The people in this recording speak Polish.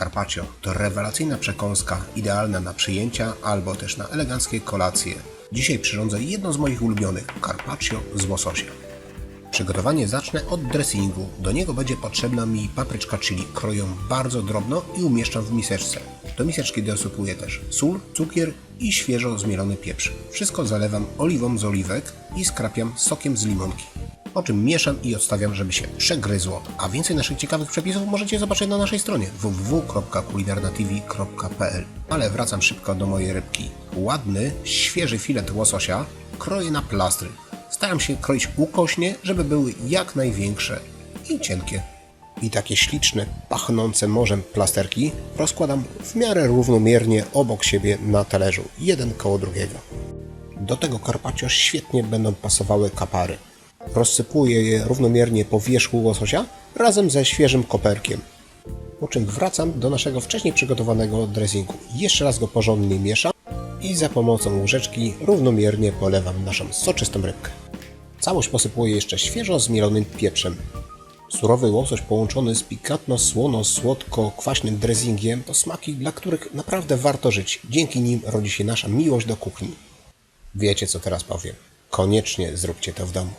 Carpaccio to rewelacyjna przekąska, idealna na przyjęcia albo też na eleganckie kolacje. Dzisiaj przyrządzę jedno z moich ulubionych carpaccio z łososia. Przygotowanie zacznę od dressingu. Do niego będzie potrzebna mi papryczka chili. Kroję bardzo drobno i umieszczam w miseczce. Do miseczki dosypuję też sól, cukier i świeżo zmielony pieprz. Wszystko zalewam oliwą z oliwek i skrapiam sokiem z limonki. Po czym mieszam i odstawiam, żeby się przegryzło. A więcej naszych ciekawych przepisów możecie zobaczyć na naszej stronie www.kulinarnatv.pl Ale wracam szybko do mojej rybki. Ładny, świeży filet łososia kroję na plastry. Staram się kroić ukośnie, żeby były jak największe i cienkie. I takie śliczne, pachnące morzem plasterki rozkładam w miarę równomiernie obok siebie na talerzu, jeden koło drugiego. Do tego carpaccio świetnie będą pasowały kapary. Rozsypuję je równomiernie po wierzchu łososia razem ze świeżym koperkiem. Po czym wracam do naszego wcześniej przygotowanego dressingu. Jeszcze raz go porządnie mieszam i za pomocą łyżeczki równomiernie polewam naszą soczystą rybkę. Całość posypuję jeszcze świeżo zmielonym pieprzem. Surowy łosoś połączony z pikantno-słono-słodko-kwaśnym dressingiem to smaki, dla których naprawdę warto żyć. Dzięki nim rodzi się nasza miłość do kuchni. Wiecie co teraz powiem. Koniecznie zróbcie to w domu.